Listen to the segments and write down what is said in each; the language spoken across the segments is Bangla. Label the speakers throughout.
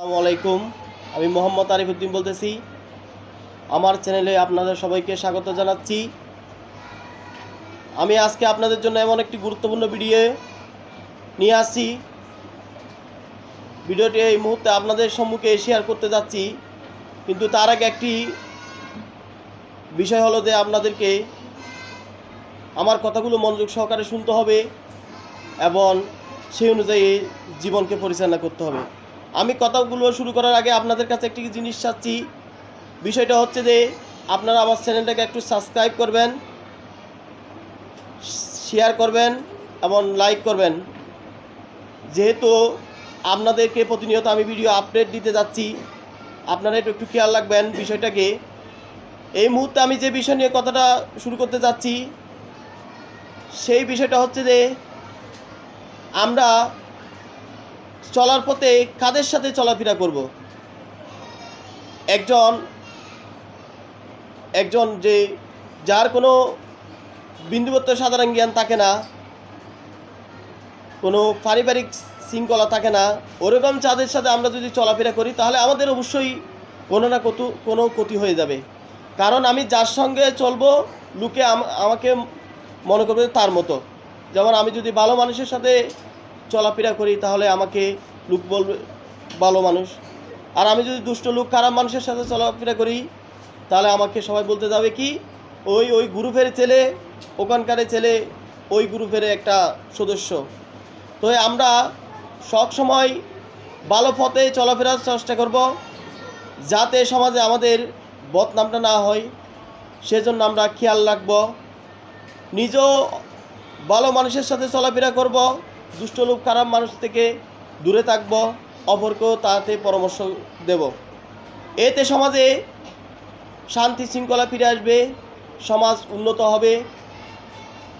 Speaker 1: আসসালামু আলাইকুম। আমি মোহাম্মদ আরিফুদ্দিন বলতেছি। আমার চ্যানেলে আপনাদের সবাইকে স্বাগত জানাচ্ছি। আমি আজকে আপনাদের জন্য এমন একটি গুরুত্বপূর্ণ ভিডিও নিয়ে আসছি। ভিডিওটি এই মুহূর্তে আপনাদের সম্মুখে শেয়ার করতে যাচ্ছি। কিন্তু তার আগে একটি বিষয় হলো যে আপনাদেরকে আমার কথাগুলো মনোযোগ সহকারে শুনতে হবে এবং সেই অনুযায়ী জীবনকে পরিচালনা করতে হবে। আমি কথাগুলো শুরু করার আগে আপনাদের কাছে একটি জিনিস চাচ্ছি। বিষয়টা হচ্ছে যে, আপনারা আমার চ্যানেলটাকে একটু সাবস্ক্রাইব করবেন শেয়ার করবেন এবং লাইক করবেন। যেহেতু আপনাদেরকে প্রতিনিয়ত আমি ভিডিও আপডেট দিতে যাচ্ছি, আপনারা একটু একটু খেয়াল রাখবেন বিষয়টাকে। এই মুহূর্তে আমি যে বিষয় নিয়ে কথাটা শুরু করতে যাচ্ছি, সেই বিষয়টা হচ্ছে যে, আমরা চলার পথে কাদের সাথে চলাফেরা করব? একজন একজন যে, যার কোনো বিন্দুবত্ত সাধারণ জ্ঞান থাকে না, কোনো পারিবারিক শৃঙ্খলা থাকে না, ওরকম চাঁদের সাথে আমরা যদি চলাফেরা করি, তাহলে আমাদের অবশ্যই কোনো না কত, কোনো ক্ষতি হয়ে যাবে। কারণ আমি যার সঙ্গে চলবো, লোকে আমাকে মনে করবে তার মতো। যেমন আমি যদি ভালো মানুষের সাথে চলাফেরা করি, তাহলে আমাকে লোক বলবে, ভালো মানুষ। আর আমি যদি দুষ্ট লোক, খারাপ মানুষের সাথে চলাফেরা করি, তাহলে আমাকে সবাই বলতে যাবে কি, ওই ওই গ্রুপের ছেলে, ওখানকার ছেলে, ওই গ্রুপের একটা সদস্য। তো আমরা সব সময় ভালো পথে চলাফেরার চেষ্টা করব, যাতে সমাজে আমাদের বদনামটা না হয়। সেজন্য আমরা খেয়াল রাখব নিজেও ভালো মানুষের সাথে চলাফেরা করব দুষ্ট লোক, খারাপ মানুষ থেকে দূরে থাকব, অপরকেও তাতে পরামর্শ দেব। এতে সমাজে শান্তি শৃঙ্খলা ফিরে আসবে, সমাজ উন্নত হবে,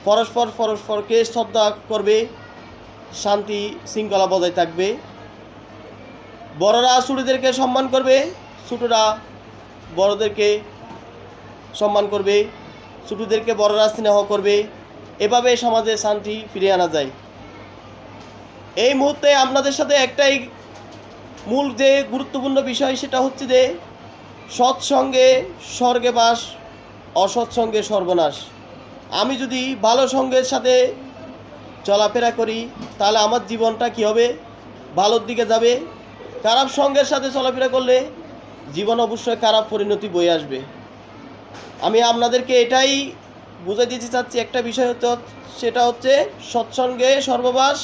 Speaker 1: পরস্পর পরস্পরকে শ্রদ্ধা করবে, শান্তি শৃঙ্খলা বজায় থাকবে। বড়রা ছোটোদেরকে সম্মান করবে, ছোটোরা বড়দেরকে সম্মান করবে, ছোটোদেরকে বড়রা স্নেহ করবে। এভাবে সমাজে শান্তি ফিরিয়ে আনা যায়। এই মুহূর্তে আপনাদের সাথে একটাই মূল যে গুরুত্বপূর্ণ বিষয়, সেটা হচ্ছে যে সৎসঙ্গে স্বর্গে বাস, অসৎসঙ্গে সর্বনাশ। আমি যদি ভালো সঙ্গের সাথে চলাফেরা করি, তাহলে আমার জীবনটা কী হবে? ভালোর দিকে যাবে। খারাপ সঙ্গের সাথে চলাফেরা করলে জীবন অবশ্যই খারাপ পরিণতি বয়ে আসবে। আমি আপনাদেরকে এটাই বুঝাই দিতে চাচ্ছি, একটা বিষয় হচ্ছে, সেটা হচ্ছে সৎসঙ্গে সর্ববাস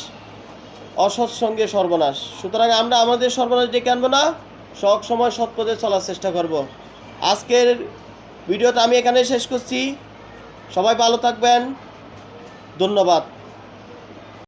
Speaker 1: অসৎসঙ্গে সর্বনাশ। সুতরাং আমরা আমাদের সর্বনাশ ডেকে আনব না সব সময় সৎ পথে চলার চেষ্টা করব। আজকের ভিডিওটা আমি এখানে শেষ করছি। সবাই ভালো থাকবেন। ধন্যবাদ।